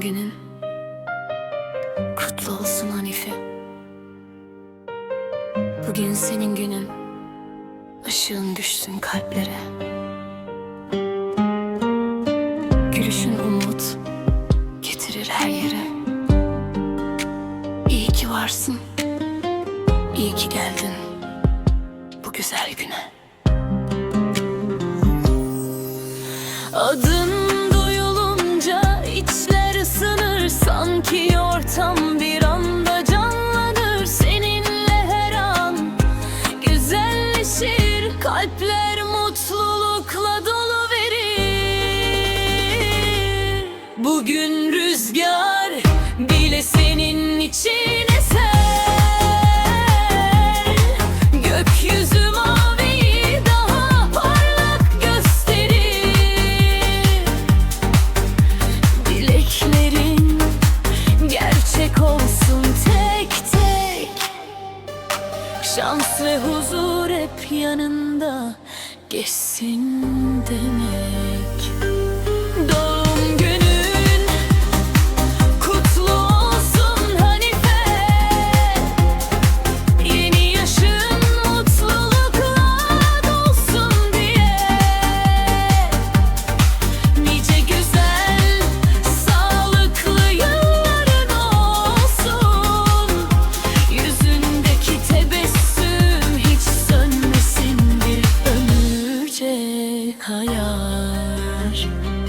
günün kutlu olsun Hanife. Bugün senin günün. Işığın düşsün kalplere. Gülüşün umut getirir her yere. İyi ki varsın. İyi ki geldin bu güzel güne. Adın Sanki ortam bir anda canlanır Seninle her an. Güzelleşir Kalpler Şans ve huzur hep yanında. Geçsin demek acho.